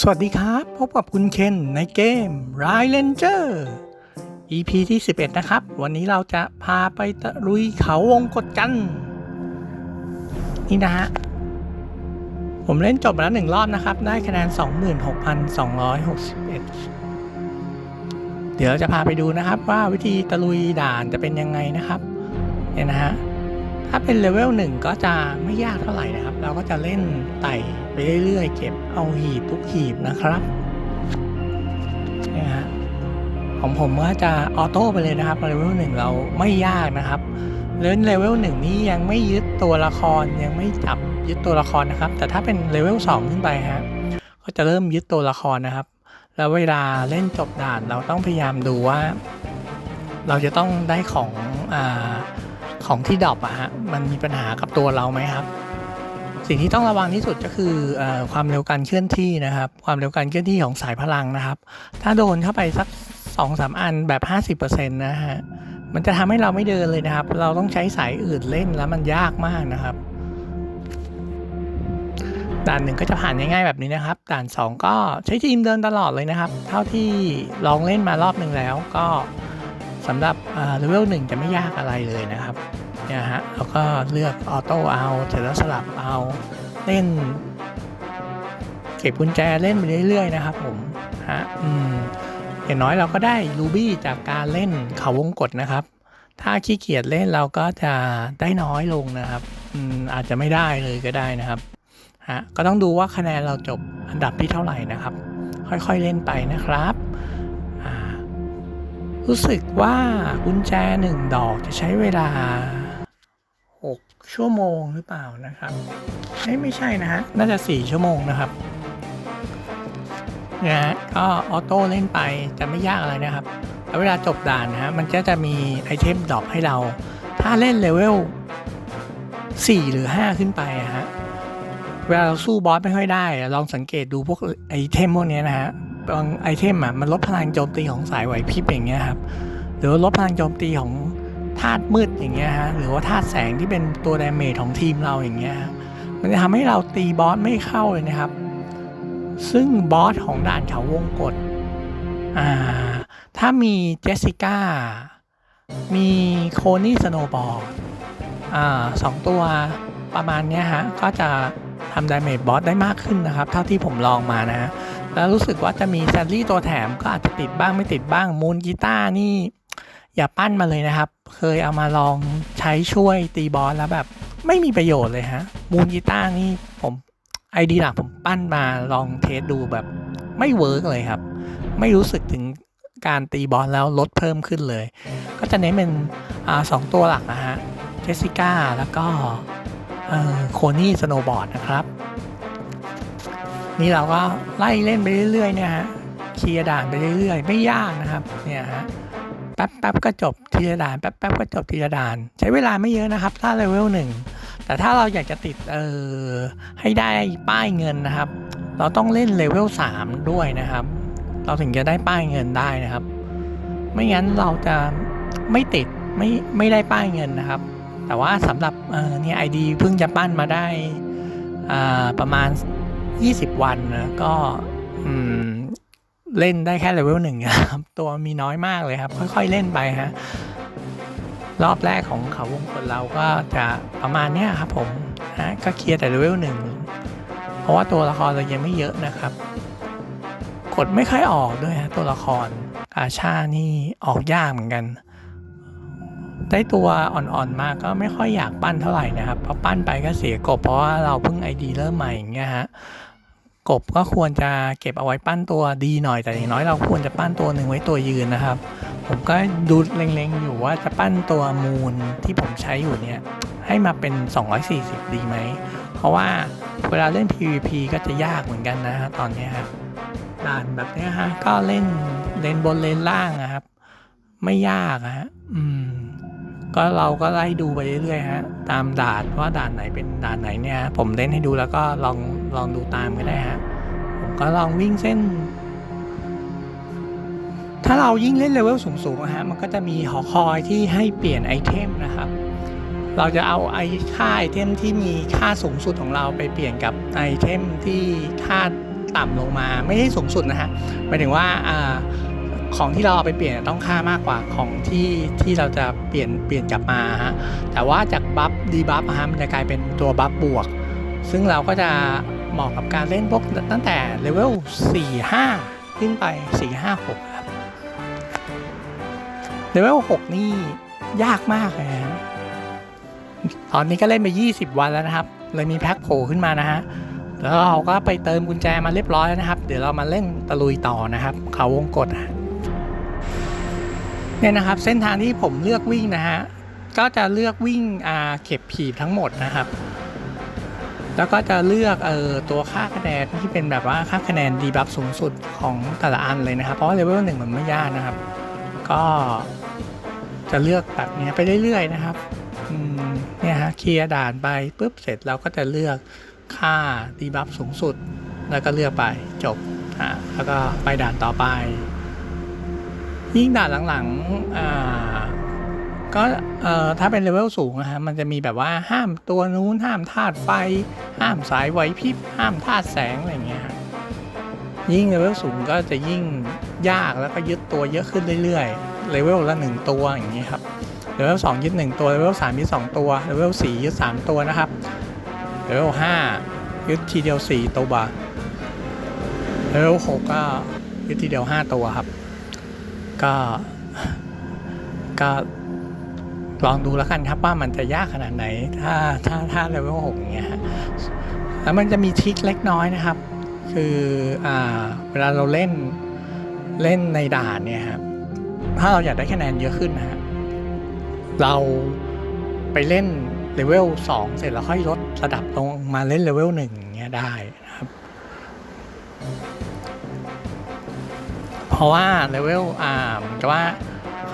สวัสดีครับ พบกับคุณเคนในเกม r i l a n g e r EP ที่ 11 นะครับ วันนี้เราจะพาไปตะลุยเขาวงกดกัน นี่นะฮะ ผมเล่นจบมาแล้วหนึ่งรอบนะครับ ได้คะแนน 26,261 เดี๋ยวจะพาไปดูนะครับว่าวิธีตะลุยด่านจะเป็นยังไงนะครับ เนี่ยนะฮะ ถ้าเป็นเลเวลหนึ่งก็จะไม่ยากเท่าไหร่นะครับ เราก็จะเล่นไต่ไปเรื่อยๆ เก็บเอาหีบทุกหีบนะครับนี่ฮะของผมก็จะออโต้ไปเลยนะครับเลเวลหนึ่งเราไม่ยากนะครับเล่นเลเวลหนึ่งนี้ยังไม่ยึดตัวละครยังไม่จับยึดตัวละครนะครับ แต่ถ้าเป็นเลเวลสองขึ้นไปฮะก็จะเริ่มยึดตัวละครนะครับ แล้วเวลาเล่นจบด่านเราต้องพยายามดูว่า เราจะต้องได้ของอ่า ของที่ดรอปอะฮะมันมีปัญหากับตัวเราไหมครับ สิ่งที่ต้องระวังที่สุดก็คืออความเร็วการเคลื่อนที่นะครับ ความเร็วการเคลื่อนที่ของสายพลังนะครับ ถ้าโดนเข้าไปสักสองสามอันแบบ 50%นะฮะมันจะทำให้เราไม่เดินเลยนะครับ เราต้องใช้สายอื่นเล่นแล้วมันยากมากนะครับ ด่านหนึ่งก็จะผ่านง่ายๆแบบนี้นะครับ ด่านสองก็ใช้ทีมเดินตลอดเลยนะครับ เท่าที่ลองเล่นมารอบหนึ่งแล้วก็สำหรับเลเวลหนึ่งจะไม่ยากอะไรเลยนะครับ เนี่ยฮะเราก็เลือกออโต้เอาเสร็จแล้วสลับเอาเล่น เก็บกุญแจเล่นไปเรื่อยๆนะครับผมฮะอืมอย่างน้อยเราก็ได้รูบี้จากการเล่นเขาวงกฏนะครับ ถ้าขี้เกียจเล่นเราก็จะได้น้อยลงนะครับอืมอาจจะไม่ได้เลยก็ได้นะครับฮะก็ต้องดูว่าคะแนนเราจบอันดับที่เท่าไหร่นะครับ ค่อยๆเล่นไปนะครับอ่ารู้สึกว่ากุญแจหนึ่งดอกจะใช้เวลา ชั่วโมงหรือเปล่านะครับไม่ไม่ใช่นะฮะ น่าจะ 4 ชั่วโมงนะครับนะฮะก็ออโต้เล่นไปจะไม่ยากอะไรนะครับ แล้วเวลาจบด่านนะฮะ มันก็จะมีไอเทมดรอปให้เรา ถ้าเล่นเลเวล 4 หรือ 5 ขึ้นไปอะฮะ เวลาเราสู้บอสไม่ค่อยได้ ลองสังเกตดูพวกไอเทมพวกนี้นะฮะ บางไอเทมอะ มันลดพลังโจมตีของสายไหวพริบอย่างเงี้ยครับ หรือลดพลังโจมตีของ ธาตุมืดอย่างเงี้ยฮะหรือว่าธาตุแสงที่เป็นตัวดาเมจของทีมเราอย่างเงี้ยมันจะทำให้เราตีบอสไม่เข้าเลยนะครับ ซึ่งบอสของด่านเขาวงกฏอ่าถ้ามีเจสสิก้ามีโคนี่สโนบอลอ่าสองตัวประมาณเนี้ยฮะก็จะทำดาเมจบอสได้มากขึ้นนะครับ เท่าที่ผมลองมานะฮะแล้วรู้สึกว่าจะมีแซลลี่ตัวแถมก็อาจจะติดบ้างไม่ติดบ้างมูนกีตาร์นี่ อย่าปั้นมาเลยนะครับ เคยเอามาลองใช้ช่วยตีบอสแล้วแบบ ไม่มีประโยชน์เลยฮะ มูนกีตาร์นี่ผมไอดีหลักผมปั้นมาลองเทสดูแบบไม่เวิร์กเลยครับ ไม่รู้สึกถึงการตีบอสแล้วลดเพิ่มขึ้นเลย ก็จะเน้นเป็นอสองตัวหลักนะฮะเจสสิก้าแล้วก็โคนี่สโนบอร์ดนะครับ นี่เราก็ไล่เล่นไปเรื่อยๆเนี่ยฮะเคลียร์ด่านไปเรื่อยๆ ไม่ยากนะครับเนี่ยฮะ ป๊บแป๊บก็จบทีละด่านแป๊บแป๊บก็จบทีละด่าน ใช้เวลาไม่เยอะนะครับ ถ้าเลเวลหนึ่งแต่ถ้าเราอยากจะติดเออให้ได้ป้ายเงินนะครับ เราต้องเล่นเลเวลสามด้วยนะครับ เราถึงจะได้ป้ายเงินได้นะครับ ไม่งั้นเราจะไม่ติดไม่ไม่ได้ป้ายเงินนะครับ แต่ว่าสำหรับเออเนี่ยไอดีเพิ่งจะปั้นมาได้อ่าประมาณ 20 วันนะก็อืม เล่นได้แค่เลเวลหนึ่งครับ ตัวมีน้อยมากเลยครับ ค่อยๆเล่นไปฮะ รอบแรกของเขาวงกฏเราก็จะประมาณเนี้ยครับผมนะก็เคลียร์แต่เลเวลหนึ่งเพราะว่าตัวละครเรายังไม่เยอะนะครับ กดไม่ค่อยออกด้วยฮะตัวละครอาชานี่ออกยากเหมือนกัน ได้ตัวอ่อนๆมาก็ไม่ค่อยอยากปั้นเท่าไหร่นะครับเพราะปั้นไปก็เสียกบเพราะว่าเราเพิ่งไอดีเริ่มใหม่อย่างเงี้ยฮะ กบก็ควรจะเก็บเอาไว้ปั้นตัวดีหน่อยแต่อย่างน้อยเราควรจะปั้นตัวหนึ่งไว้ตัวยืนนะครับ ผมก็ดูเล็งๆอยู่ว่าจะปั้นตัวมูลที่ผมใช้อยู่เนี่ยให้มาเป็น 240 ดีไหม เพราะว่าเวลาเล่น PVP ก็จะยากเหมือนกันนะฮะตอนนี้ยฮะด่านแบบเนี้ยฮะก็เล่นเลนบนเลนล่างนะครับ ไม่ยากฮะอืมก็เราก็ไล่ดูไปเรื่อยๆฮะตามด่านว่าด่านไหนเป็นด่านไหนเนี่ยผมเล่นให้ดูแล้วก็ลอง ลองดูตามก็ได้ฮะผมก็ลองวิ่งเส้น ถ้าเรายิ่งเล่นเลเวลสูงๆอะฮะมันก็จะมีหอคอยที่ให้เปลี่ยนไอเทมนะครับ เราจะเอาไอค่าไอเทมที่มีค่าสูงสุดของเราไปเปลี่ยนกับไอเทมที่ค่าต่ำลงมาไม่ได้สูงสุดนะฮะหมายถึงว่าอ่าของที่เราเอาไปเปลี่ยนต้องค่ามากกว่าของที่ที่เราจะเปลี่ยนเปลี่ยนกลับมาฮะแต่ว่าจากบัฟดีบัฟฮะมันจะกลายเป็นตัวบัฟบวก ซึ่งเราก็จะ เหมาะกับการเล่นพวกตั้งแต่เลเวล4 5 ขึ้นไป 4 5 6 ครับ เลเวล 6 นี่ยากมากเลยฮะตอนนี้ก็เล่นไป 20 วันแล้วนะครับ เลยมีแพ็คโผล่ขึ้นมานะฮะ แล้วเราก็ไปเติมกุญแจมาเรียบร้อยแล้วนะครับ เดี๋ยวเรามาเล่นตะลุยต่อนะครับ เขาวงกฏเนี่ยนะครับ เส้นทางที่ผมเลือกวิ่งนะฮะ ก็จะเลือกวิ่งอาเก็บผีบทั้งหมดนะครับ แล้วก็จะเลือกเอ่อตัวค่าคะแนนที่เป็นแบบว่าค่าคะแนนดีบัฟสูงสุดของแต่ละอันเลยนะครับ เพราะว่าเลเวลหนึ่งมันไม่ยากนะครับ ก็จะเลือกแบบนี้ไปเรื่อยๆนะครับเนี่ยฮะเคลียร์ด่านไปปุ๊บเสร็จเราก็จะเลือกค่าดีบัฟสูงสุด แล้วก็เลือกไปจบอะแล้วก็ไปด่านต่อไป ยิ่งด่านหลังๆอ่าก็เอ่อถ้าเป็นเลเวลสูงนะฮะมันจะมีแบบว่าห้ามตัวนู้นห้ามธาตุไฟ ห้ามสายไหวพริบห้ามธาตุแสงอะไรอย่างเงี้ยยิ่งเลเวลสูงก็จะยิ่งยากแล้วก็ยึดตัวเยอะขึ้นเรื่อยๆเลเวลละหนึ่งตัวอย่างนี้ครับเลเวลสองยึดหนึ่งตัวเลเวลสามยึดสองตัวเลเวลสี่ยึดสามตัวนะครับเลเวลห้ายึดทีเดียวสี่ตัวเลเวลหกก็ยึดทีเดียวห้าตัวครับ ก็ก็ลองดูแล้วกันครับว่ามันจะยากขนาดไหน ถ้าถ้าถ้าเลเวลหกเงี้ย แล้วมันจะมีทริคเล็กน้อยนะครับ คืออเวลาเราเล่นเล่นในด่านเนี่ยครับถ้าเราอยากได้คะแนนเยอะขึ้นนะฮะเราไปเล่นเลเวลสองเสร็จแล้วค่อยลดระดับลงมาเล่นเลเวลหนึ่งอย่างเงี้ยได้นะครับ เพราะว่าเลเวลอ่าเหมือนกับว่า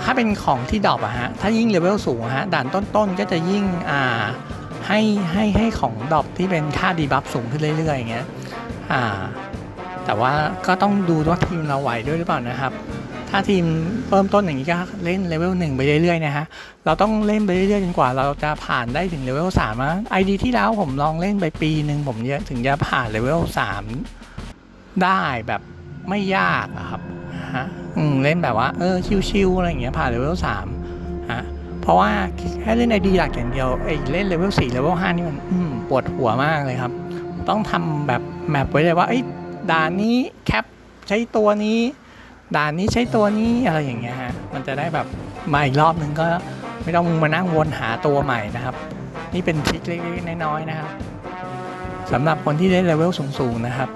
ถ้าเป็นของที่ดรอปอะฮะถ้ายิ่งเลเวลสูงฮะด่านต้นๆก็จะยิ่งอ่า ให้ให้ให้ของดรอปที่เป็นค่าดีบัฟสูงขึ้นเรื่อยๆอย่างเงี้ยอ่าแต่ว่าก็ต้องดูว่าทีมเราไหวด้วยหรือเปล่านะครับ ถ้าทีมเริ่มต้นอย่างนี้ก็เล่นเลเวลหนึ่งไปเรื่อยๆนะฮะ เราต้องเล่นไปเรื่อยๆจนกว่าเราจะผ่านได้ถึงเลเวลสามนะไอดีที่แล้วผมลองเล่นไปปีหนึ่งผมถึงจะผ่านเลเวลสามได้แบบไม่ยากอะครับฮะอืมเล่นแบบว่าเออชิวๆอะไรอย่างเงี้ยผ่านเลเวลสาม ราะว่าแค่เล่นไอดีหลักอย่างเดียวไอ้เล่นเลเวลสี่เลเวลห้านี่มันมปวดหัวมากเลยครับ ต้องทำแบบแมปไว้เลยว่าไอ้ด่านนี้แคปใช้ตัวนี้ด่านนี้ใช้ตัวนี้อะไรอย่างเงี้ยฮะมันจะได้แบบมาอีกรอบนึงก็ไม่ต้องมานั่งวนหาตัวใหม่นะครับ นี่เป็นทริคเล็กๆน้อยๆนะครับสำหรับคนที่เล่นเลเวลสูงๆนะครับ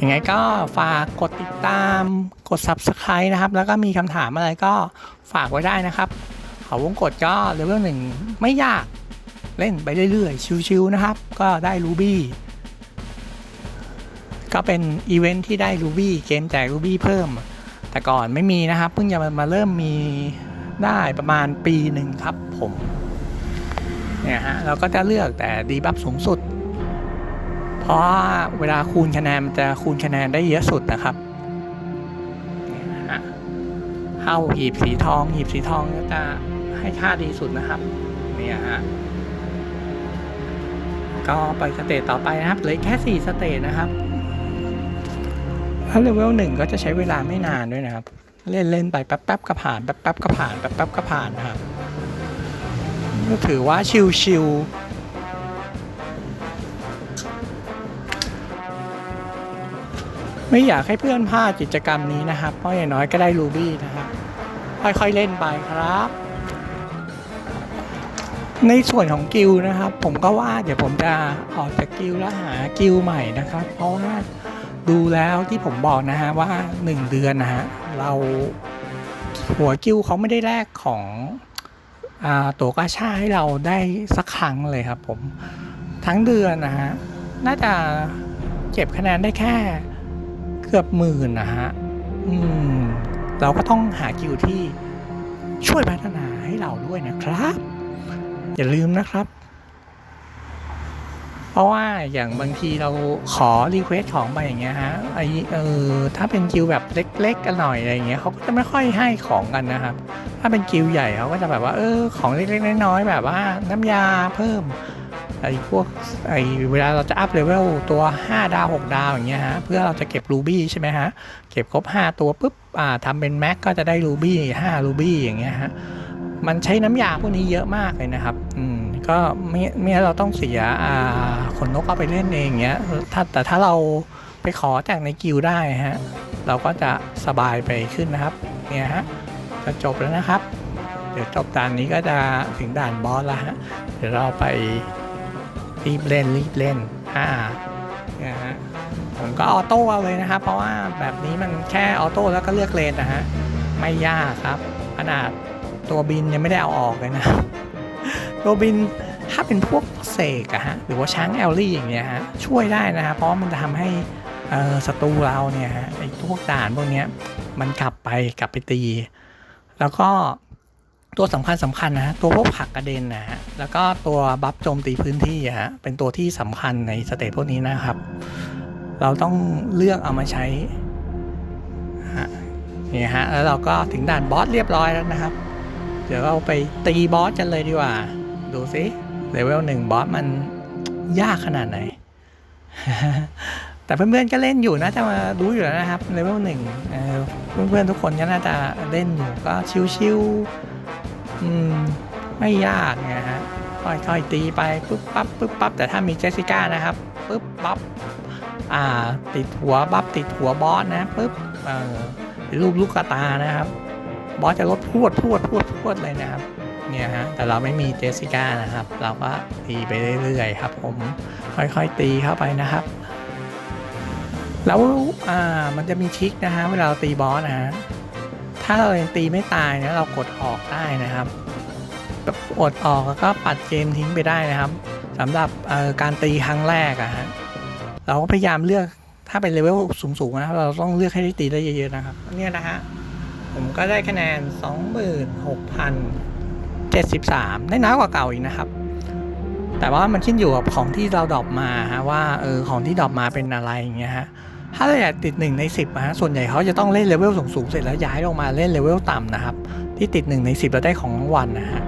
ยังไงก็ฝากกดติดตามกด Subscribe นะครับ แล้วก็มีคำถามอะไรก็ ฝากไว้ได้นะครับ เขาวงกดก็เลเวลหนึ่งไม่ยากเล่นไปเรื่อยๆ ชิวๆนะครับ ก็ได้รูบี้ก็เป็นอีเวนท์ที่ได้รูบี้เกมแจกรูบี้เพิ่ม แต่ก่อนไม่มีนะครับ เพิ่งจะมาเริ่มมีได้ประมาณปีหนึ่งครับผมเนี่ยฮะเราก็จะเลือกแต่ดีบัฟสูงสุด เพราะเวลาคูณคะแนนมันจะคูณคะแนนได้เยอะสุดนะครับ เข้าหีบสีทอง หีบสีทองก็จะให้ค่าดีสุดนะครับ เนี่ยฮะ ก็ไปสเตจต่อไปนะครับเหลือแค่ 4 สเตจนะครับถ้าเลเวลหนึ่งก็จะใช้เวลาไม่นานด้วยนะครับ เล่นเล่นไปแป๊บแป๊บๆก็ผ่านแป๊บแป๊บๆก็ผ่านแป๊บแป๊บๆก็ผ่านนะครับก็ถือว่าชิวๆ ไม่อยากให้เพื่อนพลาดกิจกรรมนี้นะครับ เพราะอย่างน้อยก็ได้รูบี้นะครับ ค่อยๆเล่นไปครับ ในส่วนของกิลนะครับ ผมก็ว่าเดี๋ยวผมจะออกจากกิลแล้วหากิลใหม่นะครับ เพราะว่าดูแล้วที่ผมบอกนะฮะว่า 1 เดือนนะฮะเราหัวกิลเขาไม่ได้แลกของอตัวกาชาให้เราได้สักครั้งเลยครับผมทั้งเดือนนะฮะน่าจะเก็บคะแนนได้แค่ กือบหมื่นนะฮะอืมเราก็ต้องหากิลด์ที่ช่วยพัฒนาให้เราด้วยนะครับ อย่าลืมนะครับ เพราะว่าอย่างบางทีเราขอรีเควสของไปอย่างเงี้ยฮะไอเออถ้าเป็นกิลด์แบบเล็กๆกันหน่อยอะไรเงี้ยเขาก็จะไม่ค่อยให้ของกันนะครับ ถ้าเป็นกิลด์ใหญ่เขาก็จะแบบว่า เออ ของเล็กๆน้อยๆแบบว่า น้ำยาเพิ่ม ไอ้พวกไอ้เวลาเราจะอัพเลเวลตัว 5 ดาว 6 ดาวอย่างเงี้ยฮะเพื่อเราจะเก็บรูบี้ใช่ไหมฮะ เก็บครบ 5 ตัวปุ๊บอ่าทำเป็นแม็กก็จะได้รูบี้5รูบี้อย่างเงี้ยฮะมันใช้น้ำยาพวกนี้เยอะมากเลยนะครับ อืม ก็ไม่ไม่เราต้องเสียอ่าขนนกเอาไปเล่นเองเงี้ย ถ้าแต่ถ้าเราไปขอจากในกิลได้ฮะ เราก็จะสบายไปขึ้นนะครับ เนี่ยฮะ จะจบแล้วนะครับ เดี๋ยวจบด่านนี้ก็จะถึงด่านบอสแล้วฮะ เดี๋ยวเราไป รีบเล่นรีบเล่นอ่าเนี่ยฮะผมก็ออโต้เอาเลยนะครับ เพราะว่าแบบนี้มันแค่ออโต้แล้วก็เลือกเลนนะฮะไม่ยากครับขนาดตัวบินยังไม่ได้เอาออกเลยนะตัวบินถ้าเป็นพวกเสกอะฮะหรือว่าช้างแอลลี่อย่างเงี้ยฮะช่วยได้นะครับเพราะมันจะทำให้ศัตรูเราเนี่ยฮะไอ้พวกด่านพวกเนี้ยมันกลับไปกลับไปตี แล้วก็ ตัวสำคัญสำคัญนะฮะตัวพวกผักกระเด็นนะฮะแล้วก็ตัวบัฟโจมตีพื้นที่ฮะเป็นตัวที่สำคัญในสเตจพวกนี้นะครับ เราต้องเลือกเอามาใช้ฮะนี่ฮะแล้วเราก็ถึงด่านบอสเรียบร้อยแล้วนะครับ เดี๋ยวเราไปตีบอสกันเลยดีกว่า ดูสิเลเวลหนึ่งบอสมันยากขนาดไหน แต่เพื่อนๆก็เล่นอยู่นะจะมารู้อยู่แล้วนะครับเลเวลหนึ่งเพื่อนๆทุกคนก็น่าจะเล่นอยู่ก็ชิวๆ ไม่ยากไงฮะค่อยๆตีไปปุ๊บปั๊บปุ๊บปั๊บแต่ถ้ามีเจสสิก้านะครับปุ๊บปั๊บอ่า ติดหัวบัฟติดหัวบอสนะปุ๊บเอ่อรูปลูกกระตานะครับ บอสจะลดพรวดพรวดพรวดพรวดเลยนะครับเนี่ยฮะแต่เราไม่มีเจสสิก้านะครับ เราก็ตีไปเรื่อยๆครับ ผมค่อยๆตีเข้าไปนะครับ แล้วอ่ามันจะมีทริกนะฮะเวลาเราตีบอสนะฮะ ถ้าเรายังตีไม่ตายนะเรากดออกได้นะครับกดออกแล้วก็ปัดเกมทิ้งไปได้นะครับสำหรับการตีครั้งแรกอะฮะเราก็พยายามเลือกถ้าเป็นเลเวลสูงๆนะครับเราต้องเลือกให้ได้ตีได้เยอะๆนะครับเนี่ยนะฮะผมก็ได้คะแนน 26,073 ได้น้อยกว่าเก่าอีกนะครับ แต่ว่ามันขึ้นอยู่กับของที่เราดรอปมาฮะว่าเออของที่ดรอปมาเป็นอะไรอย่างเงี้ยฮะ ถ้าเราอยากติด 1 ใน 10อะฮะส่วนใหญ่เขาจะต้องเล่นเลเวลสูงๆเสร็จแล้วย้ายลงมาเล่นเลเวลต่ำนะครับ ที่ติด 1 ใน 10แล้วได้ของรางวัลนะฮะ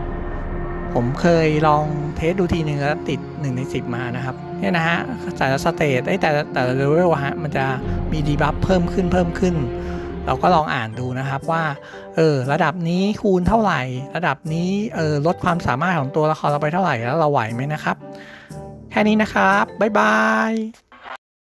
ผมเคยลองเทสดูทีหนึ่งแล้วติด 1 ใน 10 มานะครับเนี่ยนะฮะแต่ละสเตจไอ้แต่แต่ละเลเวลอะฮะมันจะมีดีบัฟเพิ่มขึ้นเพิ่มขึ้น เราก็ลองอ่านดูนะครับว่าเออระดับนี้คูณเท่าไหร่ ระดับนี้เออลดความสามารถของตัวละครเราไปเท่าไหร่แล้วเราไหวไหมนะครับ แค่นี้นะครับบ๊ายบาย